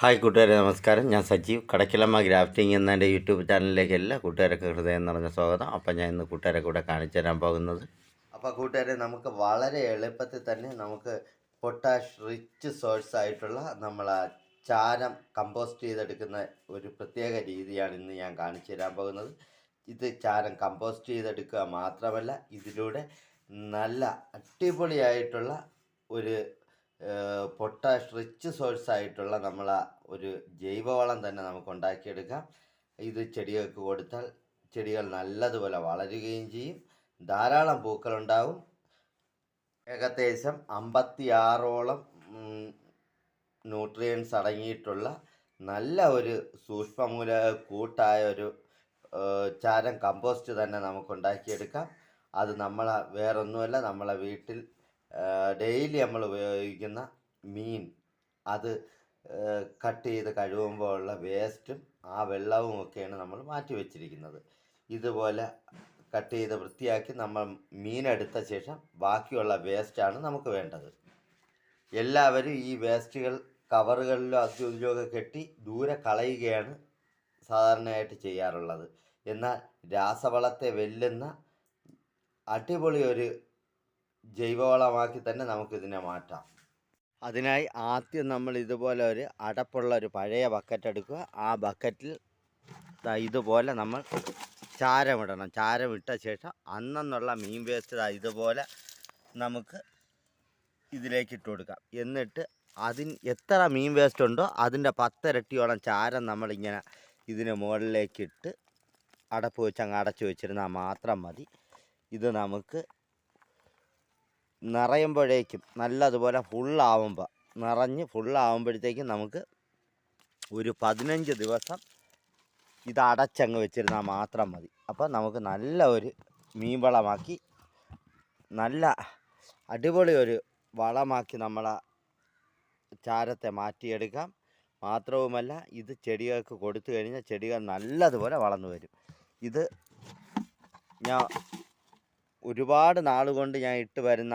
Hi കൂട്ടുകാരെ നമസ്കാരം. ഞാൻ സജീവ്. കടക്കിലമ്മ ഗ്രാഫ്റ്റിംഗ് എന്ന എന്റെ യൂട്യൂബ് ചാനലിലേക്ക് എല്ലാ കൂട്ടുകാരൊക്കെ ഹൃദയം നിറഞ്ഞ സ്വാഗതം. അപ്പം ഞാൻ ഇന്ന് കൂട്ടുകാരെ കൂടെ കാണിച്ചു തരാൻ പോകുന്നത്. അപ്പോൾ കൂട്ടുകാരെ നമുക്ക് വളരെ എളുപ്പത്തിൽ തന്നെ നമുക്ക് പൊട്ടാഷ് റിച്ച് സോഴ്സ് ആയിട്ടുള്ള നമ്മൾ ആ ചാരം കമ്പോസ്റ്റ് ചെയ്തെടുക്കുന്ന ഒരു പ്രത്യേക രീതിയാണ് ഇന്ന് ഞാൻ കാണിച്ചു തരാൻ പോകുന്നത്. ഇത് ചാരം കമ്പോസ്റ്റ് ചെയ്തെടുക്കുക മാത്രമല്ല ഇതിലൂടെ നല്ല അടിപൊളിയായിട്ടുള്ള ഒരു പൊട്ടാഷ് റിച്ച് സോഴ്സ് ആയിട്ടുള്ള നമ്മൾ ഒരു ജൈവവളം തന്നെ നമുക്ക് ഉണ്ടാക്കിയെടുക്കാം ഇത് ചെടികൾക്ക് കൊടുത്താൽ ചെടികൾ നല്ലതുപോലെ വളരുകയും ചെയ്യും. ധാരാളം പൂക്കളുണ്ടാവും. ഏകദേശം അമ്പത്തിയാറോളം ന്യൂട്രിയൻസ് അടങ്ങിയിട്ടുള്ള നല്ല ഒരു സൂക്ഷ്മമൂല കൂട്ടായ ഒരു ചാരം കമ്പോസ്റ്റ് തന്നെ നമുക്ക് ഉണ്ടാക്കിയെടുക്കാം അത് നമ്മളെ വേറൊന്നുമല്ല നമ്മളെ വീട്ടിൽ ഡെയിലി നമ്മൾ ഉപയോഗിക്കുന്ന മീൻ. അത് കട്ട് ചെയ്ത് കഴുകുമ്പോൾ ഉള്ള വേസ്റ്റും ആ വെള്ളവും ഒക്കെയാണ് നമ്മൾ മാറ്റി വെച്ചിരിക്കുന്നത്. ഇതുപോലെ കട്ട് ചെയ്ത് വൃത്തിയാക്കി നമ്മൾ മീനെടുത്ത ശേഷം ബാക്കിയുള്ള വേസ്റ്റാണ് നമുക്ക് വേണ്ടത്. എല്ലാവരും ഈ വേസ്റ്റുകൾ കവറുകളിലോ അതും ഇതിലോ ഒക്കെ കെട്ടി ദൂരെ കളയുകയാണ് സാധാരണയായിട്ട് ചെയ്യാറുള്ളത്. എന്നാൽ രാസവളത്തെ വെല്ലുന്ന അടിപൊളി ഒരു ജൈവവളമാക്കി തന്നെ നമുക്കിതിനെ മാറ്റാം. അതിനായി ആദ്യം നമ്മൾ ഇതുപോലെ ഒരു അടപ്പുള്ള ഒരു പഴയ ബക്കറ്റ് എടുക്കുക. ആ ബക്കറ്റിൽ ഇതുപോലെ നമ്മൾ ചാരമിടണം. ചാരമിട്ട ശേഷം അന്നെന്നുള്ള മീൻ വേസ്റ്റ് ഇതുപോലെ നമുക്ക് ഇതിലേക്ക് ഇട്ട് കൊടുക്കാം. എന്നിട്ട് അതിൻ എത്ര മീൻ വേസ്റ്റ് ഉണ്ടോ അതിന്റെ പത്തിരട്ടിയോളം ചാരം നമ്മളിങ്ങനെ ഇതിന് മുകളിലേക്കിട്ട് അടപ്പ് വെച്ച് അങ്ങ് അടച്ചു വെച്ചിരുന്നാൽ മാത്രം മതി. ഇത് നമുക്ക് നിറയുമ്പോഴേക്കും നല്ലതുപോലെ ഫുള്ളാവുമ്പോൾ നിറഞ്ഞ് ഫുള്ളാവുമ്പോഴത്തേക്കും നമുക്ക് ഒരു പതിനഞ്ച് ദിവസം ഇത് അടച്ചങ്ങ് വെച്ചിരുന്നാൽ മാത്രം മതി. അപ്പോൾ നമുക്ക് നല്ല ഒരു മീൻ വളമാക്കി നല്ല അടിപൊളി ഒരു വളമാക്കി നമ്മളെ ചാരത്തെ മാറ്റിയെടുക്കാം. മാത്രവുമല്ല ഇത് ചെടികൾക്ക് കൊടുത്തു കഴിഞ്ഞാൽ ചെടികൾ നല്ലതുപോലെ വളർന്നു വരും. ഇത് ഞാൻ ഒരുപാട് നാളുകൊണ്ട് കൊണ്ട് ഞാൻ ഇട്ട് വരുന്ന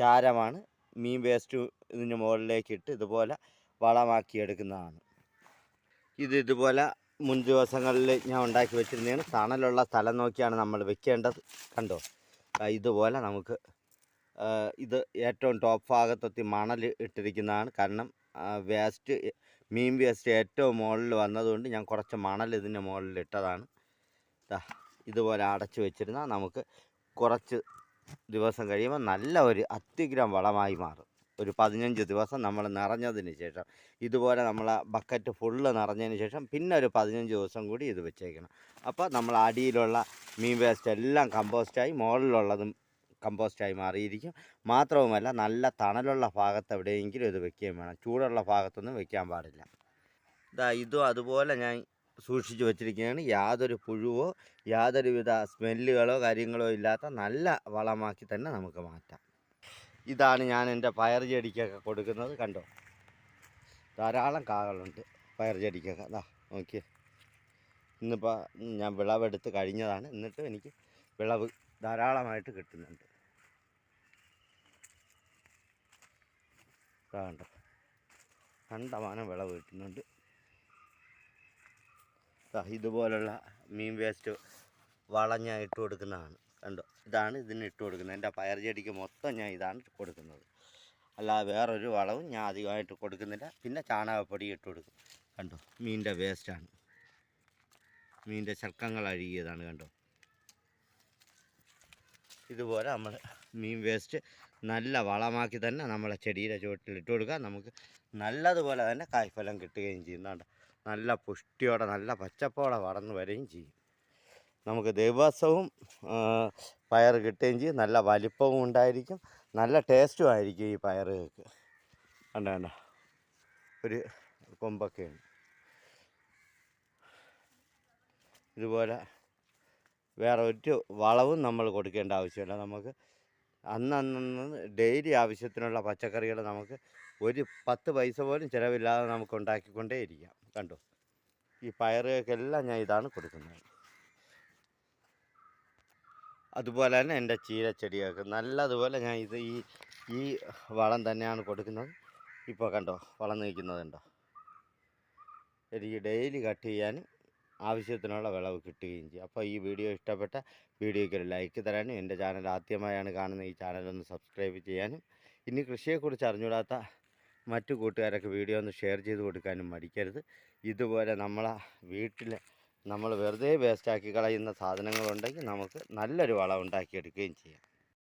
ചാരമാണ്. മീൻ വേസ്റ്റ് ഇതിന് മുകളിലേക്ക് ഇട്ട് ഇതുപോലെ വളമാക്കി എടുക്കുന്നതാണ്. ഇത് ഇതുപോലെ മുൻ ദിവസങ്ങളിൽ ഞാൻ ഉണ്ടാക്കി വെച്ചിരുന്നതാണ്. തണലുള്ള സ്ഥലം നോക്കിയാണ് നമ്മൾ വെക്കേണ്ടത്. കണ്ടോ? ഇതുപോലെ നമുക്ക് ഇത് ഏറ്റവും ടോപ്പ് ഭാഗത്തെത്തി മണൽ ഇട്ടിരിക്കുന്നതാണ്. കാരണം വേസ്റ്റ് മീൻ വേസ്റ്റ് ഏറ്റവും മുകളിൽ വന്നതുകൊണ്ട് ഞാൻ കുറച്ച് മണൽ ഇതിന്റെ മുകളിൽ ഇട്ടതാണ്. ദാ ഇതുപോലെ അടച്ചു വെച്ചിരുന്നാൽ നമുക്ക് കുറച്ച് ദിവസം കഴിയുമ്പോൾ നല്ല ഒരു അത്യുഗ്രം വളമായി മാറും. ഒരു പതിനഞ്ച് ദിവസം നമ്മൾ നിറഞ്ഞതിന് ശേഷം ഇതുപോലെ നമ്മൾ ബക്കറ്റ് ഫുള്ള് നിറഞ്ഞതിന് ശേഷം പിന്നെ ഒരു പതിനഞ്ച് ദിവസം കൂടി ഇത് വെച്ചേക്കണം. അപ്പോൾ നമ്മൾ അടിയിലുള്ള മീൻ വേസ്റ്റ് എല്ലാം കമ്പോസ്റ്റായി മുകളിലുള്ളതും കമ്പോസ്റ്റായി മാറിയിരിക്കും. മാത്രവുമല്ല നല്ല തണലുള്ള ഭാഗത്ത് എവിടെയെങ്കിലും ഇത് വെക്കുകയും വേണം. ചൂടുള്ള ഭാഗത്തൊന്നും വെക്കാൻ പാടില്ല. ഇതാ ഇതും അതുപോലെ ഞാൻ സൂക്ഷിച്ച് വെച്ചിരിക്കുകയാണ്. യാതൊരു പുഴുവോ യാതൊരു യാതൊരുവിധ സ്മെല്ലുകളോ കാര്യങ്ങളോ ഇല്ലാത്ത നല്ല വളമാക്കി തന്നെ നമുക്ക് മാറ്റാം. ഇതാണ് ഞാൻ എന്റെ പയർ ചെടിക്കൊക്കെ കൊടുക്കുന്നത്. കണ്ടോ? ധാരാളം കാകളുണ്ട് പയർ ചെടിക്കൊക്കെ. അതാ നോക്കിയേ. ഇന്നിപ്പോൾ ഞാൻ വിളവെടുത്ത് കഴിഞ്ഞതാണ്. എന്നിട്ട് എനിക്ക് വിളവ് ധാരാളമായിട്ട് കിട്ടുന്നുണ്ട്. കണ്ടോ? കണ്ടമാനം വിളവ് കിട്ടുന്നുണ്ട്. ഇതുപോലുള്ള മീൻ വേസ്റ്റ് വളഞ്ഞാൽ ഇട്ട് കൊടുക്കുന്നതാണ്. കണ്ടോ? ഇതാണ് ഇതിന് ഇട്ട് കൊടുക്കുന്നത്. എന്റെ പയർ ചെടിക്ക് മൊത്തം ഞാൻ ഇതാണ് കൊടുക്കുന്നത്. അല്ലാതെ വേറൊരു വളവും ഞാൻ അധികമായിട്ട് കൊടുക്കുന്നില്ല. പിന്നെ ചാണകപ്പൊടി ഇട്ട് കൊടുക്കും. കണ്ടോ? മീനിന്റെ വേസ്റ്റാണ്. മീനിന്റെ ശർക്കങ്ങൾ അഴുകിയതാണ്. കണ്ടോ? ഇതുപോലെ നമ്മൾ മീൻ വേസ്റ്റ് നല്ല വളമാക്കി തന്നെ നമ്മളെ ചെടിയുടെ ചുവട്ടിൽ ഇട്ട് കൊടുക്കുക. നമുക്ക് നല്ലതുപോലെ തന്നെ കായ്ഫലം കിട്ടുകയും ചെയ്യുന്നുണ്ട് നല്ല പുഷ്ടിയോടെ നല്ല പച്ചപ്പോടെ വളർന്നു വരികയും ചെയ്യും. നമുക്ക് ദിവസവും പയർ കിട്ടുകയും ചെയ്യും. നല്ല വലിപ്പവും ഉണ്ടായിരിക്കും. നല്ല ടേസ്റ്റും ആയിരിക്കും ഈ പയറുകൾക്ക്. വേണ്ട വേണ്ട ഒരു കൊമ്പൊക്കെയുണ്ട്. ഇതുപോലെ വേറെ ഒരു വളവും നമ്മൾ കൊടുക്കേണ്ട ആവശ്യമില്ല. നമുക്ക് അന്നന്ന് ഡെയിലി ആവശ്യത്തിനുള്ള പച്ചക്കറികൾ നമുക്ക് ഒരു പത്ത് പൈസ പോലും ചിലവില്ലാതെ നമുക്ക് ഉണ്ടാക്കിക്കൊണ്ടേ ഇരിക്കാം കണ്ടോ? ഈ പയറുകൾക്കെല്ലാം ഞാൻ ഇതാണ് കൊടുക്കുന്നത്. അതുപോലെ തന്നെ എന്റെ ചീരച്ചെടികൾക്ക് നല്ലതുപോലെ ഞാൻ ഇത് ഈ ഈ വളം തന്നെയാണ് കൊടുക്കുന്നത്. ഇപ്പോൾ കണ്ടോ വളം നിൽക്കുന്നതുണ്ടോ എനിക്ക് ഡെയിലി കട്ട് ചെയ്യാൻ ആവശ്യത്തിനുള്ള വിളവ് കിട്ടുകയും ചെയ്യും. അപ്പോൾ ഈ വീഡിയോ ഇഷ്ടപ്പെട്ട വീഡിയോയ്ക്ക് ഒരു ലൈക്ക് തരാനും എന്റെ ചാനൽ ആദ്യമായാണ് കാണുന്നത് ഈ ചാനലൊന്ന് സബ്സ്ക്രൈബ് ചെയ്യാനും ഇനി കൃഷിയെക്കുറിച്ച് അറിഞ്ഞൂടാത്ത മറ്റു കൂട്ടുകാരൊക്കെ വീഡിയോ ഒന്ന് ഷെയർ ചെയ്ത് കൊടുക്കാനും മടിക്കരുത്. ഇതുപോലെ നമ്മളെ വീട്ടിൽ നമ്മൾ വെറുതെ വേസ്റ്റാക്കി കളയുന്ന സാധനങ്ങളുണ്ടെങ്കിൽ നമുക്ക് നല്ലൊരു വളം ഉണ്ടാക്കിയെടുക്കുകയും ചെയ്യാം.